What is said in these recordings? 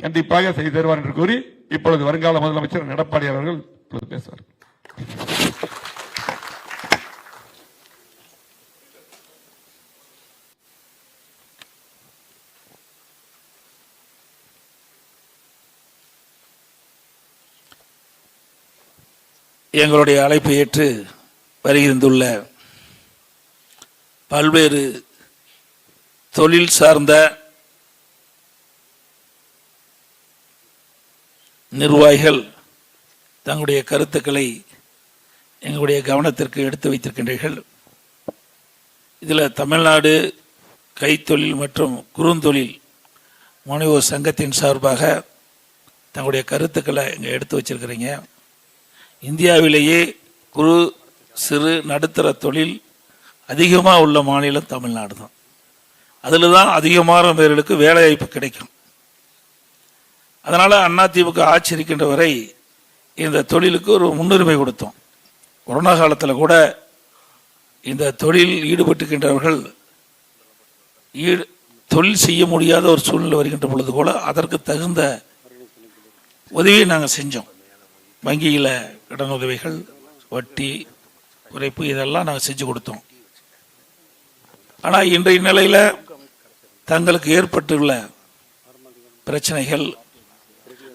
கண்டிப்பாக செய்து தருவார் என்று கூறி இப்பொழுது வருங்கால முதலமைச்சர் எடப்பாடி அவர்கள் பேசுவார். எங்களுடைய அழைப்பை ஏற்று வருகின்றுள்ள பல்வேறு தொழில் சார்ந்த நிர்வாகிகள் தங்களுடைய கருத்துக்களை எங்களுடைய கவனத்திற்கு எடுத்து வைத்திருக்கின்றீர்கள். இதில் தமிழ்நாடு கைத்தொழில் மற்றும் குறுந்தொழில் முனைவோர் சங்கத்தின் சார்பாக தங்களுடைய கருத்துக்களை இங்கே எடுத்து வச்சிருக்கிறீங்க. இந்தியாவிலேயே குறு சிறு நடுத்தர தொழில் அதிகமாக உள்ள மாநிலம் தமிழ்நாடு தான் அதில் தான் அதிகமான பேர்களுக்கு வேலைவாய்ப்பு கிடைக்கும். அதனால் அதிமுக ஆட்சி இருக்கின்ற வரை இந்த தொழிலுக்கு ஒரு முன்னுரிமை கொடுத்தோம். கொரோனா காலத்தில் கூட இந்த தொழில் ஈடுபட்டுக்கின்றவர்கள் ஈடு தொழில் செய்ய முடியாத ஒரு சூழ்நிலை வருகின்ற பொழுது கூட அதற்கு தகுந்த உதவியை நாங்கள் செஞ்சோம். வங்கியில் கடன் உதவிகள் வட்டி குறைப்பு இதெல்லாம் நாங்கள் செஞ்சு கொடுத்தோம். ஆனால் இன்றைய நிலையில் தங்களுக்கு ஏற்பட்டுள்ள பிரச்சனைகள்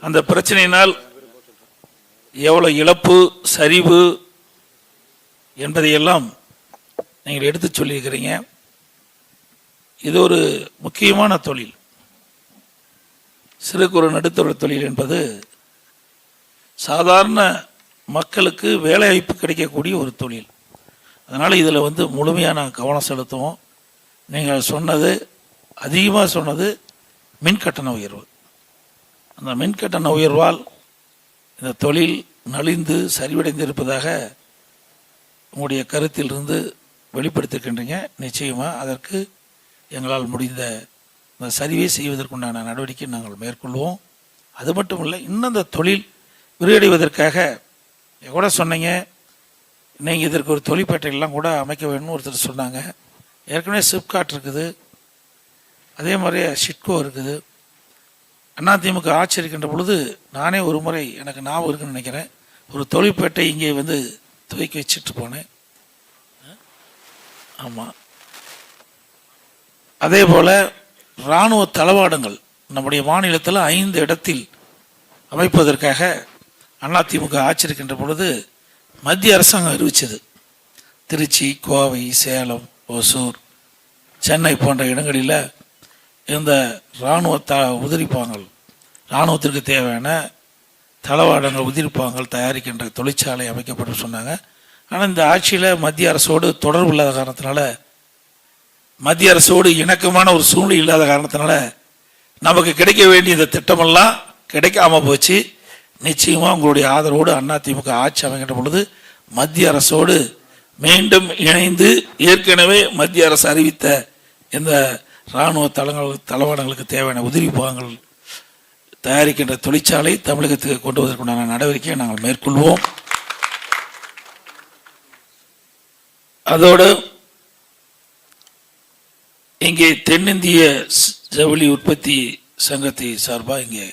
அந்த பிரச்சனையினால் எவ்வளோ இழப்பு சரிவு என்பதையெல்லாம் நீங்கள் எடுத்து சொல்லியிருக்கிறீங்க. இது ஒரு முக்கியமான தொழில். சிறு குறு நடுத்தர தொழில் என்பது சாதாரண மக்களுக்கு வேலைவாய்ப்பு கிடைக்கக்கூடிய ஒரு தொழில். அதனால் இதில் வந்து முழுமையான கவனம் செலுத்துவோம். நீங்கள் சொன்னது அதிகமாக சொன்னது மின் கட்டண உயர்வு. அந்த மின்கட்டண உயர்வால் இந்த தொழில் நலிந்து சரிவடைந்திருப்பதாக உங்களுடைய கருத்திலிருந்து வெளிப்படுத்திருக்கின்றீங்க. நிச்சயமாக அதற்கு எங்களால் முடிந்த இந்த சரிவை செய்வதற்குண்டான நடவடிக்கை நாங்கள் மேற்கொள்வோம். அது மட்டும் இல்லை இன்னும் இந்த தொழில் விரிவடைவதற்காக கூட சொன்னீங்க நீங்கள் இதற்கு ஒரு தொழிற்பேட்டைகள்லாம் கூட அமைக்க வேணும்னு ஒருத்தர் சொன்னாங்க. ஏற்கனவே சிப்காட் இருக்குது அதே மாதிரி சிட்கோ இருக்குது. அதிமுக ஆட்சி இருக்கின்ற பொழுது நானே ஒரு முறை எனக்கு ஞாபகம் இருக்குன்னு நினைக்கிறேன். ஒரு தொழிற்பேட்டை இங்கே வந்து துவக்கி வச்சுட்டு போனேன். ஆமாம் அதே போல் இராணுவ தளவாடங்கள் நம்முடைய மாநிலத்தில் ஐந்து இடத்தில் அமைப்பதற்காக அதிமுக ஆட்சி இருக்கின்ற பொழுது மத்திய அரசாங்கம் அறிவித்தது திருச்சி கோவை சேலம் ஒசூர் சென்னை போன்ற இடங்களில் இந்த இராணுவ த உதிரிப்பாங்கள் இராணுவத்திற்கு தேவையான தளவாடங்கள் உதிரிப்பாங்கள் தயாரிக்கின்ற தொழிற்சாலை அமைக்கப்படும் சொன்னாங்க. ஆனால் இந்த ஆட்சியில் மத்திய அரசோடு தொடர்பு இல்லாத காரணத்தினால மத்திய அரசோடு இணக்கமான ஒரு சூழ்நிலை இல்லாத காரணத்தினால நமக்கு கிடைக்க வேண்டிய இந்த திட்டமெல்லாம் கிடைக்காம போச்சு. நிச்சயமாக உங்களுடைய ஆதரவோடு அதிமுக ஆட்சி அமைக்கின்ற பொழுது மத்திய அரசோடு மீண்டும் இணைந்து ஏற்கனவே மத்திய அரசு அறிவித்த இந்த இராணுவ தளங்கள் தளவாடங்களுக்கு தேவையான உதிரி பாகங்கள் தயாரிக்கின்ற தொழிற்சாலை தமிழகத்துக்கு கொண்டு வருவதற்குண்டான நடவடிக்கையை நாங்கள் மேற்கொள்வோம். அதோடு இங்கே தென்னிந்திய ஜவுளி உற்பத்தி சங்கத்தை சார்பாக இங்கே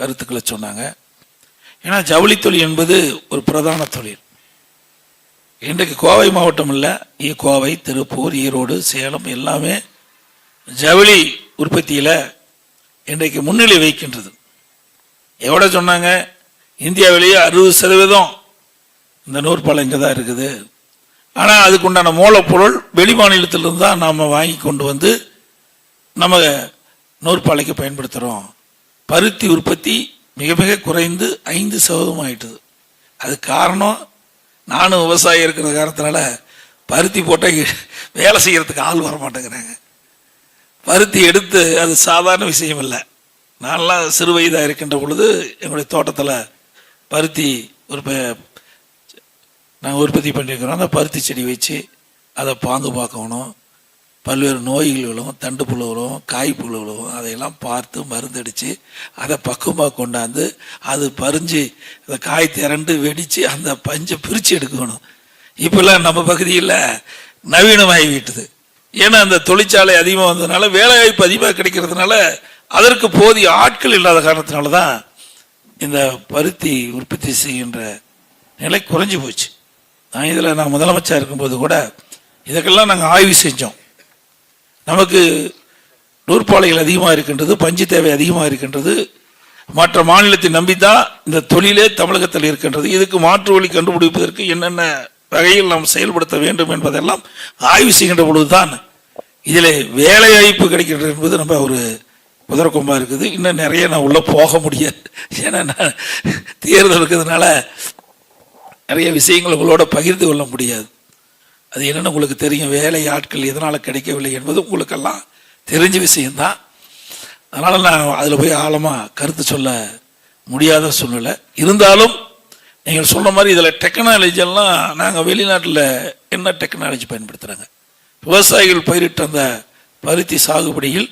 கருத்துக்களை சொன்னாங்க. ஏன்னா ஜவுளி தொழில் என்பது ஒரு பிரதான தொழில். இன்றைக்கு கோவை மாவட்டம் இல்லை கோவை திருப்பூர் ஈரோடு சேலம் எல்லாமே ஜவுளி உற்பத்தியில் இன்றைக்கு முன்னிலை வைக்கின்றது எவ்வளோ சொன்னாங்க? இந்தியாவிலேயே அறுபது சதவீதம் இந்த நூற்பாலை இங்கே தான் இருக்குது. ஆனால் அதுக்குண்டான மூலப்பொருள் வெளி மாநிலத்திலிருந்து தான் நாம் வாங்கி கொண்டு வந்து நம்ம நூற்பாலைக்கு பயன்படுத்துகிறோம் பருத்தி உற்பத்தி மிக மிக குறைந்து ஐந்து சதவீதம் ஆயிட்டுது. அது காரணம் நானும் விவசாயி இருக்கிற காரணத்தினால பருத்தி போட்டால் வேலை செய்கிறதுக்கு ஆள் வர மாட்டேங்கிறாங்க பருத்தி எடுத்து அது சாதாரண விஷயம் இல்லை. நான்லாம் சிறு வயதாக இருக்கின்ற பொழுது எங்களுடைய தோட்டத்தில் பருத்தி ஒரு நாங்கள் உற்பத்தி பண்ணியிருக்கிறோம் அந்த பருத்தி செடி வச்சு அதை பாங்கு பார்க்கணும். பல்வேறு நோய்களும் தண்டு புழுகளும் காய்ப்புழுகளும் காய் அதையெல்லாம் பார்த்து மருந்தடித்து அதை பக்குவமாக கொண்டாந்து அது பறிஞ்சு அந்த காய் திரண்டு வெடித்து அந்த பஞ்சை பிரித்து எடுக்கணும். இப்போல்லாம் நம்ம பகுதியில் நவீனமாகி விட்டுது. ஏன்னா அந்த தொழிற்சாலை அதிகமாக வந்ததுனால வேலைவாய்ப்பு அதிகமாக கிடைக்கிறதுனால அதற்கு போதிய ஆட்கள் இல்லாத காரணத்தினால தான் இந்த பருத்தி உற்பத்தி செய்கின்ற நிலை குறைஞ்சி போச்சு. நான் இதில் நான் முதலமைச்சர் இருக்கும்போது கூட இதுக்கெல்லாம் நாங்கள் ஆய்வு செஞ்சோம். நமக்கு நூற்பாலைகள் அதிகமாக இருக்கின்றது பஞ்சு தேவை அதிகமாக இருக்கின்றது. மற்ற மாநிலத்தை நம்பித்தான் இந்த தொழிலே தமிழகத்தில் இருக்கின்றது. இதுக்கு மாற்று வழி கண்டுபிடிப்பதற்கு என்னென்ன வகையில் நாம் செயல்படுத்த வேண்டும் என்பதெல்லாம் ஆய்வு செய்கின்ற பொழுதுதான் இதில் வேலை வாய்ப்பு கிடைக்கின்றது என்பது நம்ம ஒரு குதிரக்கொம்பா இருக்குது. இன்னும் நிறைய நான் உள்ளே போக முடியாது. ஏன்னா நான் தேர்தல் இருக்கிறதுனால நிறைய விஷயங்கள் உங்களோட பகிர்ந்து கொள்ள முடியாது. அது என்னென்னு உங்களுக்கு தெரியும். வேலை ஆட்கள் எதனால் கிடைக்கவில்லை என்பது உங்களுக்கெல்லாம் தெரிஞ்ச விஷயம்தான். அதனால் நான் அதில் போய் ஆழமாக கருத்து சொல்ல முடியாத சூழ்நிலை. இருந்தாலும் நீங்கள் சொன்ன மாதிரி இதில் டெக்னாலஜி எல்லாம் நாங்கள் வெளிநாட்டில் என்ன டெக்னாலஜி பயன்படுத்துகிறாங்க விவசாயிகள் பயிரிட்ட அந்த பருத்தி சாகுபடியில்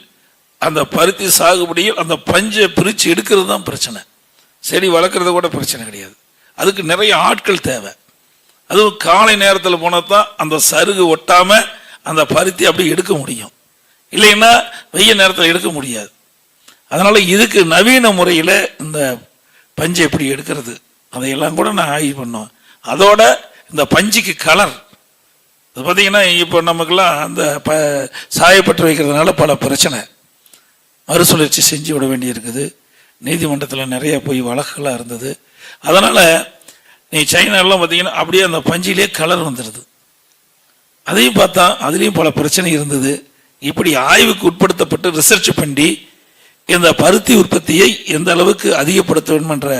அந்த பருத்தி சாகுபடியில் அந்த பஞ்சை பிரித்து எடுக்கிறது தான் பிரச்சனை. செடி வளர்க்குறது கூட பிரச்சனை கிடையாது. அதுக்கு நிறைய ஆட்கள் தேவை. அதுவும் காலை நேரத்தில் போனால் தான் அந்த சருகு ஒட்டாமல் அந்த பருத்தி அப்படி எடுக்க முடியும். இல்லைன்னா வெய்ய நேரத்தில் எடுக்க முடியாது. அதனால் இதுக்கு நவீன முறையில் இந்த பஞ்சை எப்படி எடுக்கிறது? அதையெல்லாம் கூட நான் ஆய்வு பண்ணோம் அதோட இந்த பஞ்சுக்கு கலர் அது பார்த்தீங்கன்னா இப்போ நமக்கெல்லாம் அந்த ப சாயப்பட்டு வைக்கிறதுனால பல பிரச்சனை. மறுசுழற்சி செஞ்சு விட வேண்டியிருக்குது. நீதிமன்றத்தில் நிறைய போய் வழக்குகளாக இருந்தது. அதனால் நீ சைனாலாம் பார்த்தீங்கன்னா அப்படியே அந்த பஞ்சிலே கலர் வந்துடுது அதையும் பார்த்தா அதுலேயும் பல பிரச்சனை இருந்தது. இப்படி ஆய்வுக்கு உட்படுத்தப்பட்டு ரிசர்ச் பண்ணி இந்த பருத்தி உற்பத்தியை எந்த அளவுக்கு அதிகப்படுத்த வேண்டும் என்ற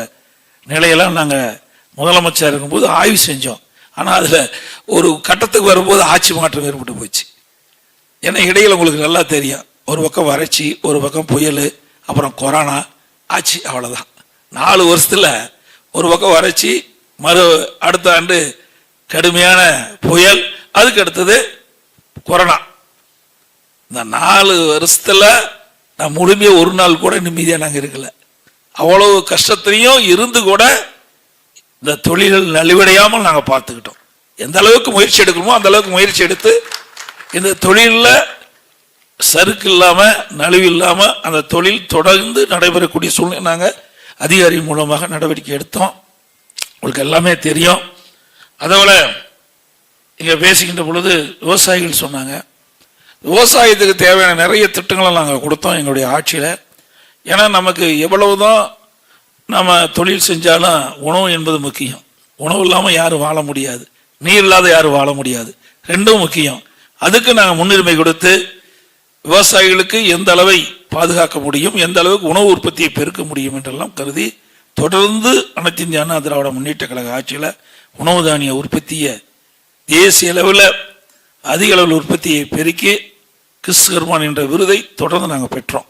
நிலையெல்லாம் நாங்கள் முதலமைச்சர் இருக்கும்போது ஆய்வு செஞ்சோம். ஆனால் அதில் ஒரு கட்டத்துக்கு வரும்போது ஆட்சி மாற்றம் ஏற்பட்டு போச்சு. ஏன்னா இடையில் உங்களுக்கு நல்லா தெரியும். ஒரு பக்கம் வறட்சி ஒரு பக்கம் புயல் அப்புறம் கொரோனா ஆட்சி அவ்வளோதான் நாலு வருஷத்தில் ஒரு பக்கம் வறட்சி மறு அடுத்த ஆண்டு கடுமையான புயல் அதுக்கு அடுத்தது கொரோனா. இந்த நாலு வருஷத்தில் நான் முழுமையாக ஒரு நாள் கூட நிம்மதியாக நாங்கள் இருக்கலை. அவ்வளவு கஷ்டத்திலையும் இருந்து கூட இந்த தொழில்கள் நலிவடையாமல் நாங்கள் பார்த்துக்கிட்டோம். எந்த அளவுக்கு முயற்சி எடுக்கணுமோ அந்த அளவுக்கு முயற்சி எடுத்து இந்த தொழிலில் சறுக்கு இல்லாமல் நலிவு இல்லாமல் அந்த தொழில் தொடர்ந்து நடைபெறக்கூடிய சூழ்நிலை நாங்கள் அதிகாரி மூலமாக நடவடிக்கை எடுத்தோம். உங்களுக்கு எல்லாமே தெரியும். அதோட இங்கே பேசுகின்ற பொழுது விவசாயிகள் சொன்னாங்க. விவசாயத்துக்கு தேவையான நிறைய திட்டங்களை நாங்கள் கொடுத்தோம் எங்களுடைய ஆட்சியில். ஏன்னா நமக்கு எவ்வளவுதான் நம்ம தொழில் செஞ்சாலும் உணவு என்பது முக்கியம். உணவு இல்லாமல் யாரும் வாழ முடியாது. நீர் இல்லாத யாரும் வாழ முடியாது. ரெண்டும் முக்கியம். அதுக்கு நாங்கள் முன்னுரிமை கொடுத்து விவசாயிகளுக்கு எந்த அளவை பாதுகாக்க முடியும் எந்த அளவுக்கு உணவு உற்பத்தியை பெருக்க முடியும் என்றெல்லாம் கருதி தொடர்ந்து அனைத்து இந்திய அண்ணா திராவிட முன்னேற்ற கழக ஆட்சியில் உணவு தானிய உற்பத்தியை தேசிய அளவில் அதிக அளவில் உற்பத்தியை பெருக்கி கிறிஸ்துவர்மான் என்ற விருதை தொடர்ந்து நாங்கள் பெற்றோம்.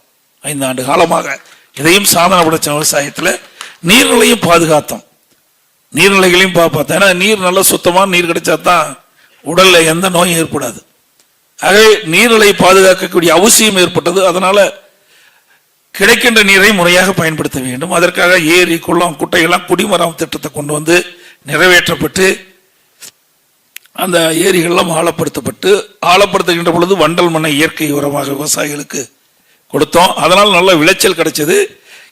ஐந்து ஆண்டு காலமாக இதையும் சாதனை படைச்ச விவசாயத்தில் நீர்நிலையும் பாதுகாத்தோம். நீர்நிலைகளையும் பார்ப்போம் ஏன்னா நீர் நல்ல சுத்தமான நீர் கிடைச்சா தான் உடலில் எந்த நோயும் ஏற்படாது. ஆகவே நீர்நிலையை பாதுகாக்கக்கூடிய அவசியம் ஏற்பட்டது. அதனால் கிடைக்கின்ற நீரை முறையாக பயன்படுத்த வேண்டும். அதற்காக ஏரி குளம் குட்டையெல்லாம் குடிமரம் திட்டத்தை கொண்டு வந்து நிறைவேற்றப்பட்டு அந்த ஏரிகள்லாம் ஆழப்படுத்தப்பட்டு ஆழப்படுத்துகின்ற பொழுது வண்டல் மண்ணை இயற்கை உரமாக விவசாயிகளுக்கு கொடுத்தோம். அதனால் நல்ல விளைச்சல் கிடைச்சது.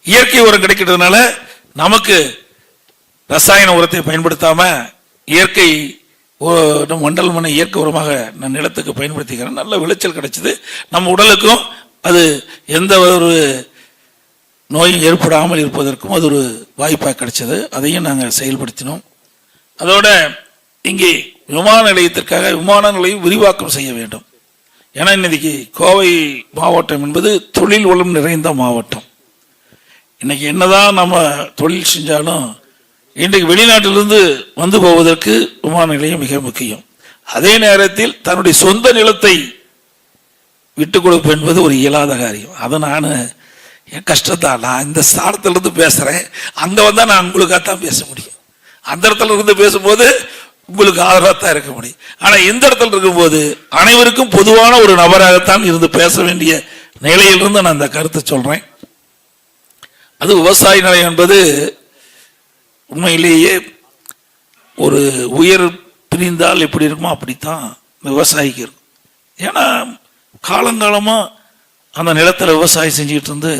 இயற்கை உரம் கிடைக்கிறதுனால நமக்கு ரசாயன உரத்தை பயன்படுத்தாம இயற்கை ஓ- நம்ம மண்டல் மண்ணை இயற்கை உரமாக நான் நிலத்துக்கு பயன்படுத்திக்கிறேன் நல்ல விளைச்சல் கிடைச்சது. நம்ம உடலுக்கும் அது எந்த ஒரு நோயும் ஏற்படாமல் இருப்பதற்கும் அது ஒரு வாய்ப்பாக கிடைச்சது. அதையும் நாங்கள் செயல்படுத்தினோம். அதோட இங்கே விமான நிலையத்திற்காக விமான நிலையம் விரிவாக்கம் செய்ய வேண்டும். ஏன்னா இன்னைக்கு கோவை மாவட்டம் என்பது தொழில் வளம் நிறைந்த மாவட்டம். இன்னைக்கு என்னதான் நம்ம தொழில் செஞ்சாலும் இன்றைக்கு வெளிநாட்டிலிருந்து வந்து போவதற்கு விமான நிலையம் மிக முக்கியம். அதே நேரத்தில் தன்னுடைய சொந்த நிலத்தை விட்டு கொடுப்பு என்பது ஒரு இயலாத காரியம். அதை நான் என் கஷ்டத்தான் நான் இந்த ஸ்தானத்திலிருந்து பேசுகிறேன் அங்கே வந்தால் நான் உங்களுக்காக தான் பேச முடியும். அந்த இடத்துல இருந்து பேசும்போது உங்களுக்கு ஆதரவாக தான் இருக்க முடியும். ஆனால் இந்த இடத்துல இருக்கும்போது அனைவருக்கும் பொதுவான ஒரு நபராகத்தான் இருந்து பேச வேண்டிய நிலையிலிருந்து நான் இந்த கருத்தை சொல்கிறேன் அது விவசாய நிலை என்பது உண்மையிலேயே ஒரு உயர் பிரிந்தால் எப்படி இருக்குமோ அப்படித்தான் விவசாயிக்கு இருக்கும். ஏன்னா காலங்காலமாக அந்த நிலத்தில் விவசாயம் செஞ்சுக்கிட்டு இருந்து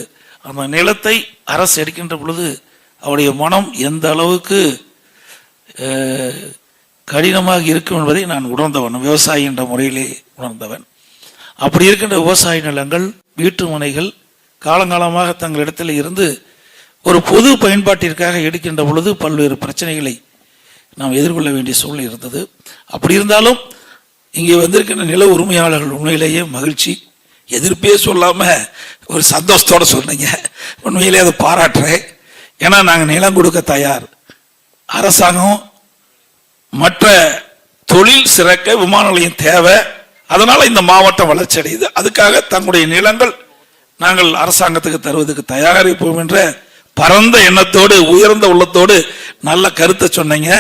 அந்த நிலத்தை அரசு எடுக்கின்ற பொழுது அவருடைய மனம் எந்த அளவுக்கு கடினமாக இருக்கும் என்பதை நான் உணர்ந்தவன். விவசாயி என்ற முறையிலே உணர்ந்தவன். அப்படி இருக்கின்ற விவசாய நிலங்கள் வீட்டு முனைகள் காலங்காலமாக தங்களிடத்தில் இருந்து ஒரு பொது பயன்பாட்டிற்காக எடுக்கின்ற பொழுது பல்வேறு பிரச்சனைகளை நாம் எதிர்கொள்ள வேண்டிய சூழ்நிலை இருந்தது. அப்படி இருந்தாலும் இங்கே வந்திருக்கின்ற நில உரிமையாளர்கள் உண்மையிலேயே மகிழ்ச்சி. எதிர்ப்பே சொல்லாமல் ஒரு சந்தோஷத்தோடு சொன்னீங்க. உண்மையிலே அதை பாராட்டுறேன். ஏன்னா நாங்கள் நிலம் கொடுக்க தயார். அரசாங்கம் மற்ற தொழில் சிறக்க விமான நிலையம் தேவை. அதனால இந்த மாவட்டம் வளர்ச்சி அடையுது. அதுக்காக தங்களுடைய நிலங்கள் நாங்கள் அரசாங்கத்துக்கு தருவதற்கு தயாரிப்போம் என்ற பரந்த எண்ணத்தோடு உயர்ந்த உள்ளத்தோடு நல்ல கருத்தை சொன்னீங்க.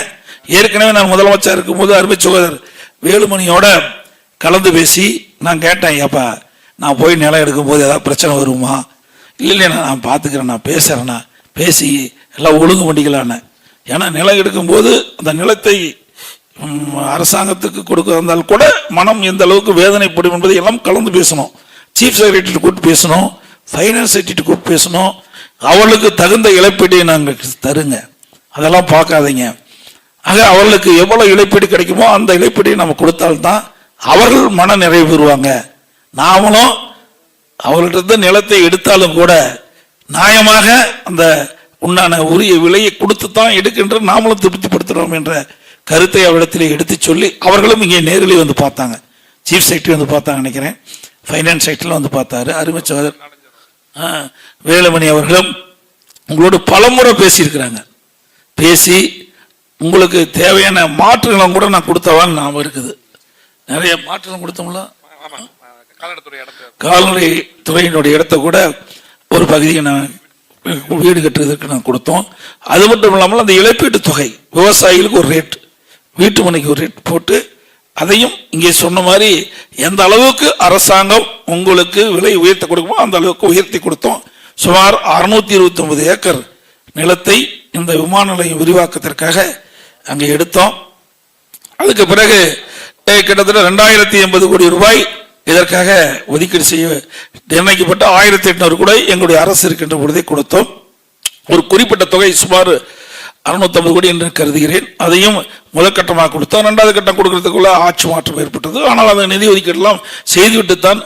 ஏற்கனவே நான் முதலமைச்சர் இருக்கும்போது அருமை சகோதரர் வேலுமணியோட கலந்து பேசி நான் கேட்டேன் ஏப்பா நான் போய் நிலம் எடுக்கும்போது ஏதாவது பிரச்சனை வருமா? இல்லை இல்லை நான் பார்த்துக்கிறேன் நான் பேசுறேண்ணா பேசி எல்லாம் ஒழுங்கு பண்ணிக்கலான்னு ஏன்னா நிலம் எடுக்கும்போது அந்த நிலத்தை அரசாங்கத்துக்கு கொடுக்க இருந்தால் கூட மனம் எந்த அளவுக்கு வேதனைப்படும் என்பதை எல்லாம் கலந்து பேசணும். சீஃப் செக்ரட்டரி கூப்பிட்டு பேசணும். ஃபைனான்ஸ் செக்ரட்டரி கூப்பிட்டு பேசணும். அவளுக்கு தகுந்த இழப்பீட்டை நாங்கள் தருங்க. அதெல்லாம் பார்க்காதீங்க. ஆக அவர்களுக்கு எவ்வளோ இழப்பீடு கிடைக்குமோ அந்த இழப்பீட்டை நம்ம கொடுத்தால்தான் அவர்கள் மன நிறைவு பெறுவாங்க. நாமளும் அவர்கிட்ட நிலத்தை எடுத்தாலும் கூட நியாயமாக அந்த உண்டான உரிய விலையை கொடுத்து தான் எடுக்கின்ற நாமளும் திருப்திப்படுத்துகிறோம் என்ற கருத்தை அவரிடத்திலே எடுத்து சொல்லி அவர்களும் இங்கே நேரில் வந்து பார்த்தாங்க. சீஃப் செக்ரட்டரி வந்து பார்த்தாங்க நினைக்கிறேன். ஃபைனான்ஸ் செக்ரட்டரியில் வந்து பார்த்தாரு. அருமை சகோதரர். ஆ, வேலுமணி அவர்களும் உங்களோட பலமுறை பேசியிருக்கிறாங்க. பேசி உங்களுக்கு தேவையான மாற்றுகளும் கூட நான் கொடுத்தவான்னு ஞாபகம் இருக்குது. நிறைய மாற்றுகளும் கொடுத்தோம்ல? கால்நடை துறையினுடைய இடத்த கூட ஒரு பகுதியை நான் வீடு கட்டுறதுக்கு நான் கொடுத்தோம். அது மட்டும் இல்லாமல் அந்த இழப்பீட்டு தொகை விவசாயிகளுக்கு ஒரு ரேட் வீட்டு மனைக்கு ஒரு ரேட் போட்டு அதையும் இங்கே சொன்ன மாதிரி எந்த அளவுக்கு அரசாங்கம் உங்களுக்கு விலை உயர்த்தி கொடுக்குமோ அந்த அளவுக்கு உயர்த்தி கொடுத்தோம். சுமார் அறுநூத்தி இருபத்தி ஒன்பது ஏக்கர் நிலத்தை இந்த விமான நிலையம் விரிவாக்கத்திற்காக அங்கே எடுத்தோம். அதுக்கு பிறகு கிட்டத்தட்ட ரெண்டாயிரத்தி எண்பது கோடி ரூபாய் இதற்காக ஒதுக்கீடு செய்ய நிர்ணயிக்கப்பட்ட ஆயிரத்தி எட்நூறு கூட எங்களுடைய அரசு இருக்கின்ற பொழுதே கொடுத்தோம். ஒரு குறிப்பிட்ட தொகை சுமார் அறுநூத்தம்பது கோடி என்று கருதுகிறேன். அதையும் முதற்கட்டமாக கொடுத்தோம் ரெண்டாவது கட்டம் கொடுக்கறதுக்குள்ள ஆட்சி மாற்றம் ஏற்பட்டது. ஆனால் அந்த நிதி ஒதுக்கீடெல்லாம் செய்துவிட்டுத்தான்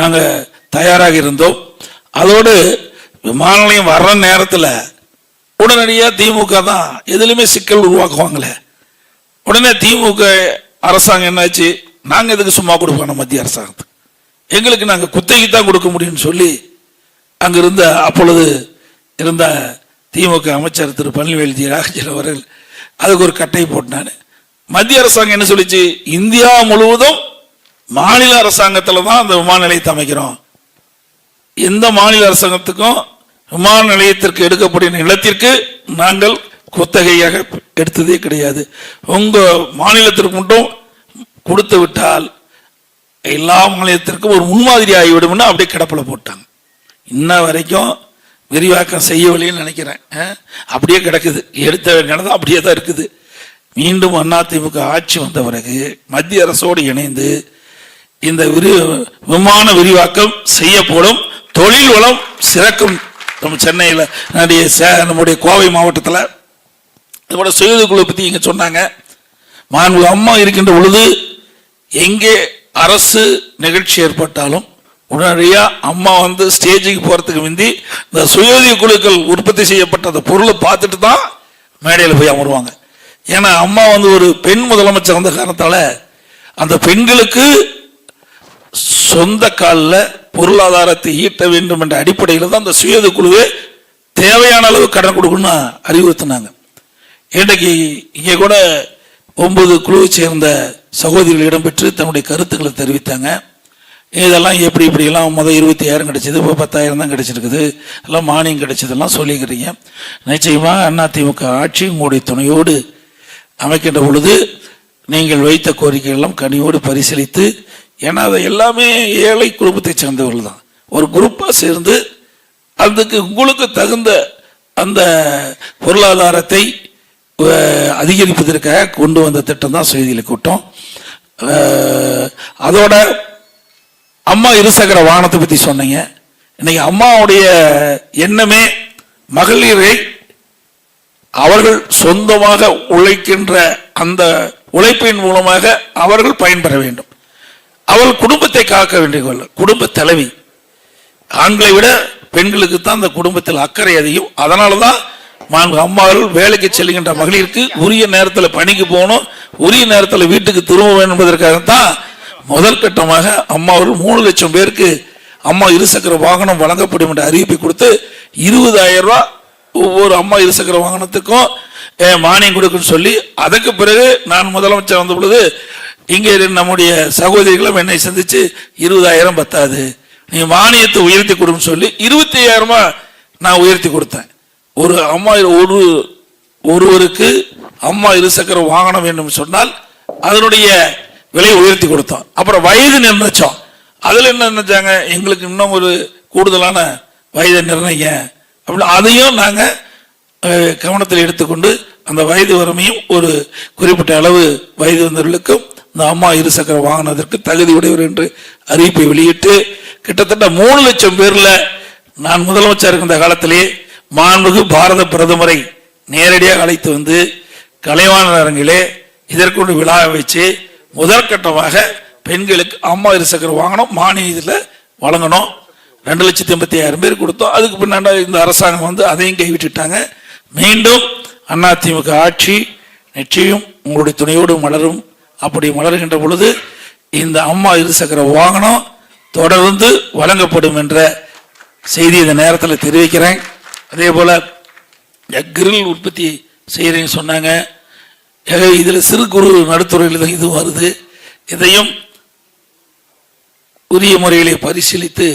நாங்கள் தயாராக இருந்தோம். அதோடு விமான நிலையம் வர்ற நேரத்தில் உடனடியாக திமுக தான் எதுலையுமே சிக்கல் உருவாக்குவாங்களே. உடனே திமுக அரசாங்கம் என்னாச்சு? நாங்கள் எதுக்கு சும்மா கொடுப்போம் மத்திய அரசாங்கத்துக்கு? எங்களுக்கு நாங்கள் குத்தகைக்கு தான் கொடுக்க முடியும்னு சொல்லி அங்கே இருந்த அப்பொழுது இருந்த திமுக அமைச்சர் திரு பழனிவேல் ஜி ராஜன் அவர்கள் அதுக்கு ஒரு கட்டை போட்டான் மத்திய அரசாங்கம் என்ன சொல்லிச்சு? இந்தியா முழுவதும் மாநில அரசாங்கத்தில் தான் அந்த விமான நிலையத்தை அமைக்கிறோம். எந்த மாநில அரசாங்கத்துக்கும் விமான நிலையத்திற்கு எடுக்கப்பட்ட நிலத்திற்கு நாங்கள் குத்தகையாக எடுத்ததே கிடையாது. உங்க மாநிலத்திற்கு மட்டும் கொடுத்து விட்டால் எல்லா மாநிலத்திற்கும் ஒரு முன்மாதிரி ஆகிவிடும்னு அப்படியே கிடப்பில் போட்டாங்க. இன்ன வரைக்கும் விரிவாக்கம் செய்யவில்லைன்னு நினைக்கிறேன். அப்படியே கிடக்குது. எடுத்த நிலம் அப்படியே தான் இருக்குது. மீண்டும் அதிமுக ஆட்சி வந்த பிறகு மத்திய அரசோடு இணைந்து இந்த விரி விமான விரிவாக்கம் செய்யப்படும். தொழில் வளம் சிறக்கும். நம்ம சென்னையில் நம்முடைய சே- நம்முடைய கோவை மாவட்டத்தில். இதோட சுயது குழு பற்றி இங்கே சொன்னாங்க. மாண்பு அம்மா இருக்கின்ற பொழுது எங்கே அரசு நிகழ்ச்சி ஏற்பட்டாலும் உடனடியாக அம்மா வந்து ஸ்டேஜுக்கு போகிறதுக்கு முந்தி இந்த சுயோதய குழுக்கள் உற்பத்தி செய்யப்பட்ட அந்த பொருளை பார்த்துட்டு தான் மேடையில் போய் அமருவாங்க. ஏன்னா அம்மா வந்து ஒரு பெண் முதலமைச்சர் வந்த காரணத்தால் அந்த பெண்களுக்கு சொந்த காலில் பொருளாதாரத்தை ஈட்ட வேண்டும் என்ற அடிப்படையில் தான் அந்த சுயோதிய குழுவே தேவையான அளவு கடன் கொடுக்கணும்னு அறிவுறுத்தினாங்க. இன்றைக்கு இங்கே கூட ஒன்பது குழுவை சேர்ந்த சகோதரிகள் இடம்பெற்று தன்னுடைய கருத்துக்களை தெரிவித்தாங்க. இதெல்லாம் எப்படி இப்படியெல்லாம் முதல் இருபத்தி ஆயிரம் கிடைச்சது இப்போ பத்தாயிரம் தான் கிடைச்சிருக்குது. எல்லாம் மானியம் கிடைச்சதெல்லாம் சொல்லிக்கிறீங்க. நிச்சயமாக அதிமுக ஆட்சி உங்களுடைய துணையோடு அமைக்கின்ற பொழுது நீங்கள் வைத்த கோரிக்கைகளெல்லாம் கனியோடு பரிசீலித்து ஏன்னா அது எல்லாமே ஏழை குடும்பத்தை சேர்ந்தவர்கள் தான். ஒரு குரூப்பாக சேர்ந்து அதுக்கு உங்களுக்கு தகுந்த அந்த பொருளாதாரத்தை அதிகரிப்பதற்காக கொண்டு வந்த திட்டம் தான் செய்தியில் கூட்டம். அதோட அம்மா இருசக்கர வாகனத்தை பத்தி சொன்னீங்க. இன்னைக்கு அம்மாவுடைய எண்ணமே மகளிரை அவர்கள் சொந்தமாக உழைக்கின்ற அந்த உழைப்பின் மூலமாக அவர்கள் பயன்பெற வேண்டும். அவள் குடும்பத்தை காக்க வேண்டியவள் குடும்ப தலைவி. ஆண்களை விட பெண்களுக்கு தான் அந்த குடும்பத்தில் அக்கறை அதிகம். அதனால தான் நாங்கள் அம்மாவர்கள் வேலைக்கு செல்கின்ற மகளிருக்கு உரிய நேரத்தில் பணிக்கு போகணும் உரிய நேரத்தில் வீட்டுக்கு திரும்ப வேண்டும் என்பதற்காகத்தான் முதல் கட்டமாக அம்மா அவர்கள் மூணு லட்சம் பேருக்கு அம்மா இருசக்கர வாகனம் வழங்கப்படும் என்ற அறிவிப்பை கொடுத்து இருபதாயிரம் ரூபா ஒவ்வொரு அம்மா இருசக்கர வாகனத்துக்கும் மானியம் கொடுக்குன்னு சொல்லி அதுக்கு பிறகு நான் முதலமைச்சர் வந்த பொழுது இங்கே நம்முடைய சகோதரிகளும் என்னை சந்திச்சு இருபதாயிரம் பத்தாது. நீ மானியத்தை உயர்த்தி கொடுன்னு சொல்லி இருபத்தி ஐயாயிரமா நான் உயர்த்தி கொடுத்தேன். ஒரு அம்மா ஒரு ஒருவருக்கு அம்மா இருசக்கர வாகனம் வேண்டும் சொன்னால் அதனுடைய விலையை உயர்த்தி கொடுத்தோம் அப்புறம் வயது நிர்ணயிச்சோம் அதில் என்ன நினைச்சாங்க? எங்களுக்கு இன்னும் ஒரு கூடுதலான வயதை நிர்ணயிங்க. அப்படின்னு அதையும் நாங்கள் கவனத்தில் எடுத்துக்கொண்டு அந்த வயது வரமையும் ஒரு குறிப்பிட்ட அளவு வயது வந்தவர்களுக்கும் இந்த அம்மா இருசக்கர வாகனத்திற்கு தகுதி உடையவர் என்று அறிவிப்பை வெளியிட்டு கிட்டத்தட்ட மூணு லட்சம் பேரில் நான் முதலமைச்சர் இருக்கின்ற காலத்திலே மாண்புகு பாரத பிரதமரை நேரடியாக அழைத்து வந்து கலைவாணர் அரங்கிலே இதற்கொண்டு விழா வச்சு முதற்கட்டமாக பெண்களுக்கு அம்மா இருசக்கர வாகனம் மானியத்தில் வழங்கணும். ரெண்டு லட்சத்தி எண்பத்தி ஆயிரம் பேர் கொடுத்தோம். அதுக்கு பின்னாடி இந்த அரசாங்கம் வந்து அதையும் கைவிட்டுட்டாங்க. மீண்டும் அதிமுக ஆட்சி நிச்சயம் உங்களுடைய துணையோடு மலரும். அப்படி மலர்கின்ற பொழுது இந்த அம்மா இருசக்கர வாகனம் தொடர்ந்து வழங்கப்படும் என்ற செய்தி இந்த நேரத்தில் தெரிவிக்கிறேன். அதே போல் கிரில் உற்பத்தி செய்கிறேன்னு சொன்னாங்க. ஏக இதில் சிறு குறு நடுத்துறையில் தான் இது வருது. இதையும் உரிய முறையிலே பரிசீலித்து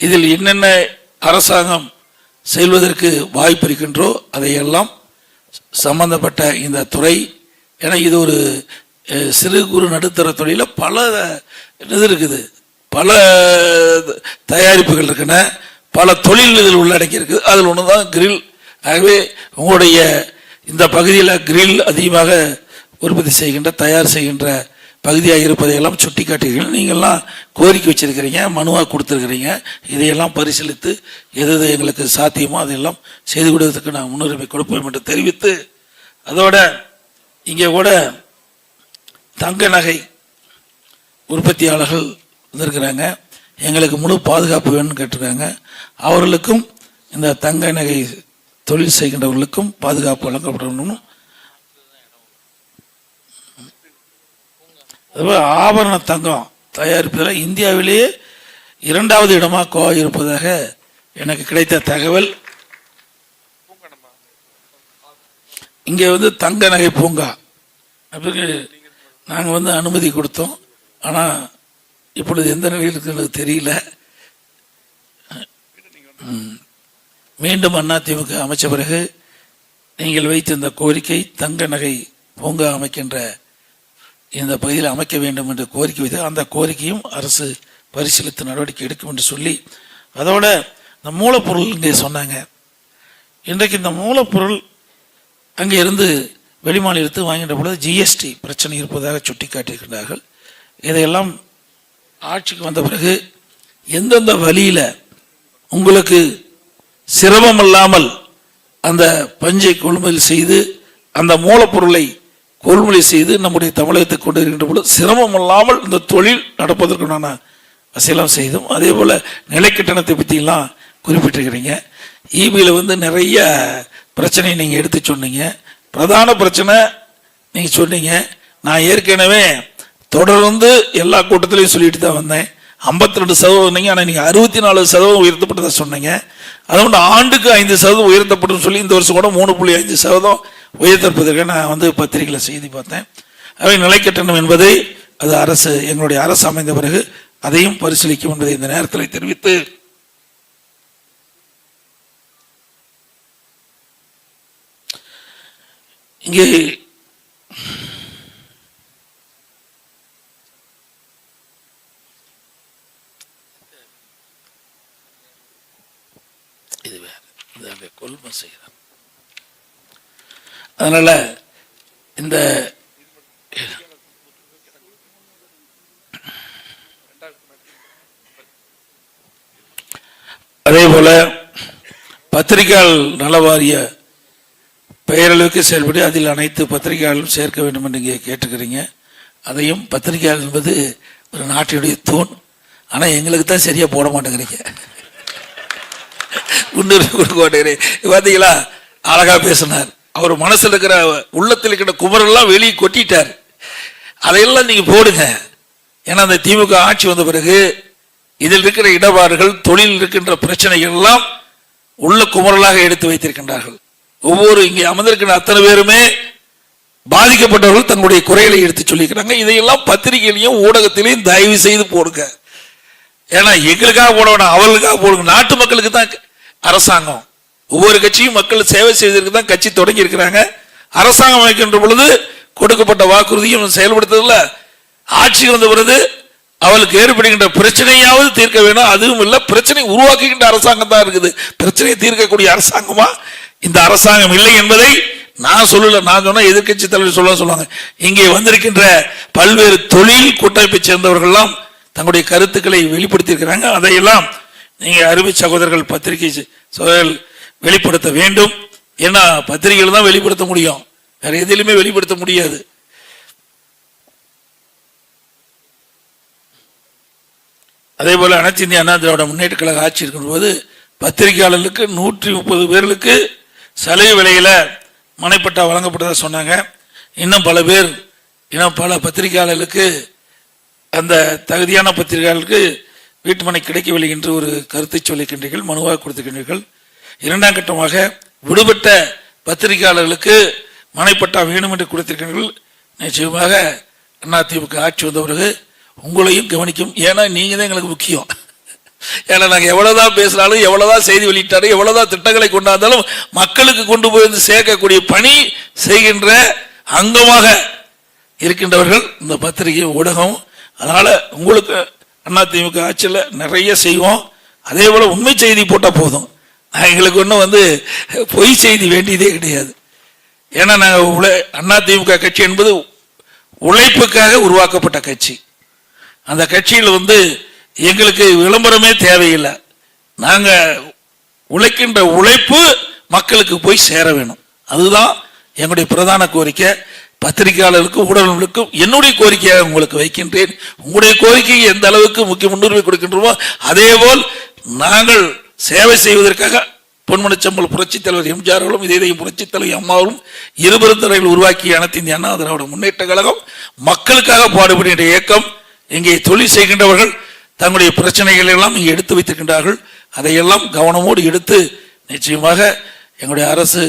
இதில் என்னென்ன அரசாங்கம் செல்வதற்கு வாய்ப்பு இருக்கின்றோ அதையெல்லாம் சம்பந்தப்பட்ட இந்த துறை ஏன்னா இது ஒரு சிறு குறு நடுத்தர தொழில பல இது இருக்குது. பல தயாரிப்புகள் இருக்கின்றன. பல தொழில் இதில் உள்ளடக்கி இருக்குது அதில் ஒன்று தான் கிரில். ஆகவே உங்களுடைய இந்த பகுதியில் கிரில் அதிகமாக உற்பத்தி செய்கின்ற தயார் செய்கின்ற பகுதியாக இருப்பதையெல்லாம் சுட்டி காட்டுகிறீர்கள் நீங்கள்லாம் கோரிக்கை வச்சுருக்கிறீங்க மனுவாக கொடுத்துருக்கிறீங்க. இதையெல்லாம் பரிசீலித்து எது எது எங்களுக்கு சாத்தியமோ அதையெல்லாம் செய்து கொடுவதற்கு நான் முன்னுரிமை கொடுப்போம் என்று தெரிவித்து அதோட இங்கே கூட தங்க நகை உற்பத்தியாளர்கள் வந்திருக்கிறாங்க. எங்களுக்கு முழு பாதுகாப்பு வேணும்னு கேட்டிருக்காங்க. அவர்களுக்கும் இந்த தங்க நகை தொழில் செய்கின்றவர்களுக்கும் பாதுகாப்பு வழங்கப்படணும்னு அதுபோல் ஆபரண தங்கம் தயாரிப்பதில் இந்தியாவிலேயே இரண்டாவது இடமாக கோவா இருப்பதாக எனக்கு கிடைத்த தகவல். இங்கே வந்து தங்க நகை பூங்கா. அதுக்கு நாங்கள் வந்து அனுமதி கொடுத்தோம். ஆனால் இப்பொழுது எந்த நிலையில் இருக்குன்னு தெரியல. மீண்டும் அதிமுக அமைச்ச பிறகு நீங்கள் வைத்த இந்த கோரிக்கை தங்க நகை பூங்கா அமைக்கின்ற இந்த பகுதியில் அமைக்க வேண்டும் என்று கோரிக்கை வைத்து அந்த கோரிக்கையும் அரசு பரிசீலித்து நடவடிக்கை எடுக்கும் என்று சொல்லி அதோட இந்த மூலப்பொருள் இங்கே சொன்னாங்க. இன்றைக்கு இந்த மூலப்பொருள் அங்கே இருந்து வெளிமாநிலத்து வாங்கின்ற பொழுது ஜிஎஸ்டி பிரச்சனை இருப்பதாக சுட்டிக்காட்டியிருக்கின்றார்கள் இதையெல்லாம் ஆட்சிக்கு வந்த பிறகு எந்தெந்த வழியில் உங்களுக்கு சிரமம் இல்லாமல் அந்த பஞ்சை கொள்முதல் செய்து அந்த மூலப்பொருளை கொள்முதல் செய்து நம்முடைய தமிழகத்தை கொண்டு வருகின்ற பொழுது சிரமம் இல்லாமல் இந்த தொழில் நடப்பதற்குண்டான வசையெல்லாம் செய்தோம் அதே போல் நிலைக்கட்டணத்தை பற்றியெல்லாம் குறிப்பிட்டிருக்கிறீங்க. இபியில் வந்து நிறைய பிரச்சனையை நீங்கள் எடுத்து சொன்னீங்க. பிரதான பிரச்சனை நீங்கள் சொன்னீங்க. நான் ஏற்கனவே தொடர்ந்து எல்லா கூட்டத்திலையும் சொல்லிட்டு தான் வந்தேன். ஐம்பத்தி ரெண்டு சதவீதம் இருந்தீங்க ஆனால் நீங்கள் அறுபத்தி நாலு சதவீதம் உயர்த்தப்பட்டதை சொன்னீங்க. அதுകൊണ്ട് ஆண்டுக்கு ஐந்து சதவீதம் உயர்த்தப்படும் சொல்லி இந்த வருஷம் கூட மூணு புள்ளி ஐந்து சதவீதம் உயர்த்திருப்பதற்கு நான் வந்து பத்திரிகையில் செய்தி பார்த்தேன். அவை நிலைக்கட்டணம் என்பதை அது அரசு எங்களுடைய அரசு அமைந்த பிறகு அதையும் பரிசீலிக்கும் என்பதை இந்த நேரத்தில் தெரிவித்து இங்கே இது வேறு இது அங்கே செய்கிறான் அதனால் அதனால இந்த போல பத்திரிகையாளர் நல வாரிய பெயரளவுக்கு செயல்படி அதில் அனைத்து பத்திரிகையாளர்களும் சேர்க்க வேண்டும் என்று நீங்கள் கேட்டுக்கிறீங்க அதையும் பத்திரிகையாளர் என்பது ஒரு நாட்டினுடைய தூண். ஆனால் எங்களுக்கு தான் சரியாக போட மாட்டேங்கிறீங்க. முன்னுரிமை கொடுக்க மாட்டேங்கிறீங்க பார்த்தீங்களா அழகா பேசினார். அவர் மனசில் இருக்கிற உள்ளத்தில் இருக்கிற குமரெல்லாம் வெளியே கொட்டிட்டார். அதையெல்லாம் நீங்க போடுங்க. ஏன்னா அந்த திமுக ஆட்சி வந்த பிறகு இதில் இருக்கிற இடபாடுகள் தொழில் இருக்கின்ற பிரச்சனைகள் எல்லாம் உள்ள குமரலாக எடுத்து வைத்திருக்கின்றார்கள். ஒவ்வொரு இங்கே அமர்ந்திருக்கிற அத்தனை பேருமே பாதிக்கப்பட்டவர்கள் தங்களுடைய குறைகளை எடுத்து சொல்லிக்கிறாங்க இதையெல்லாம் பத்திரிகையிலையும் ஊடகத்திலையும் தயவு செய்து போடுங்க. ஏன்னா எங்களுக்காக போட வேணாம் அவர்களுக்காக போடுங்க. நாட்டு மக்களுக்கு தான் அரசாங்கம். ஒவ்வொரு கட்சியும் மக்கள் சேவை செய்வதற்கு தான் கட்சி தொடங்கி இருக்கிறாங்க. அரசாங்கம் அமைக்கின்ற பொழுது கொடுக்கப்பட்ட வாக்குறுதியும் செயல்படுத்ததில்ல ஆட்சி வந்த பிறகு அவளுக்கு ஏற்படுகின்ற பிரச்சனையாவது தீர்க்க வேணும். அதுவும் இல்லை பிரச்சனை உருவாக்குகின்ற அரசாங்கம் தான் இருக்குது. பிரச்சனையை தீர்க்கக்கூடிய அரசாங்கமா இந்த அரசாங்கம் இல்லை என்பதை நான் சொல்லல. நான் சொன்னா எதிர்க்கட்சி தலைவர் சொல்ல சொல்லுவாங்க. இங்கே வந்திருக்கின்ற பல்வேறு தொழில் கூட்டமைப்பை சேர்ந்தவர்கள்லாம் தங்களுடைய கருத்துக்களை வெளிப்படுத்தியிருக்கிறாங்க. அதையெல்லாம் நீங்கள் அருமை சகோதரர்கள் பத்திரிகை சகோதரர்கள் வெளிப்படுத்த வேண்டும். ஏன்னா பத்திரிகைகள் தான் வெளிப்படுத்த முடியும். வேற எதிலுமே வெளிப்படுத்த முடியாது. அதே போல அனைத்து இந்திய அண்ணா திராவிட முன்னேற்ற கழக ஆட்சி இருக்கும்போது பத்திரிகையாளர்களுக்கு நூற்றி முப்பது பேர்களுக்கு சலுகை விலையில மனைப்பட்டா வழங்கப்பட்டதாக சொன்னாங்க. இன்னும் பல பேர் இன்னும் பல பத்திரிகையாளர்களுக்கு அந்த தகுதியான பத்திரிகையாளருக்கு வீட்டுமனை கிடைக்கவில்லை என்று ஒரு கருத்தை சொல்லிக்கின்றீர்கள் மனுவாக கொடுத்துக்கின்றீர்கள். இரண்டாம் கட்டமாக விடுபட்ட பத்திரிகையாளர்களுக்கு மனைப்பட்டா வேணும் என்று கொடுத்திருக்கிறீர்கள் நிச்சயமாக அதிமுக ஆட்சி வந்த பிறகு உங்களையும் கவனிக்கும். ஏன்னா நீங்கள் தான் எங்களுக்கு முக்கியம். ஏன்னா நாங்கள் எவ்வளோதான் பேசினாலும் எவ்வளோதான் செய்தி வெளியிட்டாலும் எவ்வளோதான் திட்டங்களை கொண்டாந்தாலும் மக்களுக்கு கொண்டு போய் வந்து சேர்க்கக்கூடிய பணி செய்கின்ற அங்கமாக இருக்கின்றவர்கள். இந்த பத்திரிகை ஊடகம் அதனால உங்களுக்கு அதிமுக ஆட்சியில் நிறைய செய்வோம். அதே போல் உண்மை செய்தி போட்டால் போதும். எங்களுக்கு ஒன்றும் வந்து பொய் செய்தி வேண்டியதே கிடையாது. ஏன்னா நாங்கள் உழை அதிமுக கட்சி என்பது உழைப்புக்காக உருவாக்கப்பட்ட கட்சி. அந்த கட்சியில் வந்து எங்களுக்கு விளம்பரமே தேவையில்லை. நாங்கள் உழைக்கின்ற உழைப்பு மக்களுக்கு போய் சேர வேணும். அதுதான் எங்களுடைய பிரதான கோரிக்கை. பத்திரிகையாளர்களுக்கும் ஊடகங்களுக்கும் என்னுடைய கோரிக்கையாக உங்களுக்கு வைக்கின்றேன். உங்களுடைய கோரிக்கையை எந்த அளவுக்கு முக்கிய முன்னுரிமை கொடுக்கின்றோமோ அதே போல் நாங்கள் சேவை செய்வதற்காக பொன்மனச்சம்பல் புரட்சித் தலைவர் எம்ஜிஆர் அவர்களும் இதே புரட்சித் தலைவர் அம்மாவும் இருபெரும் தலைவர்கள் உருவாக்கிய அனைத்து இந்திய அண்ணா திராவிட முன்னேற்ற கழகம். மக்களுக்காக பாடுபடுகின்ற இயக்கம் இங்கே தொழில் செய்கின்றவர்கள் தங்களுடைய பிரச்சனைகள் எல்லாம் இங்கே எடுத்து வைத்திருக்கின்றார்கள். அதையெல்லாம் கவனமோடு எடுத்து நிச்சயமாக எங்களுடைய அரசு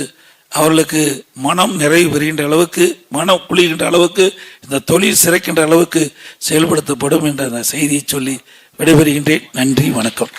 அவர்களுக்கு மனம் நிறைவு பெறுகின்ற அளவுக்கு மனம் குளிர்கின்ற அளவுக்கு இந்த தொழில் சிறைக்கின்ற அளவுக்கு செயல்படுத்தப்படும் என்ற அந்த செய்தியை சொல்லி விடைபெறுகின்றேன். நன்றி வணக்கம்.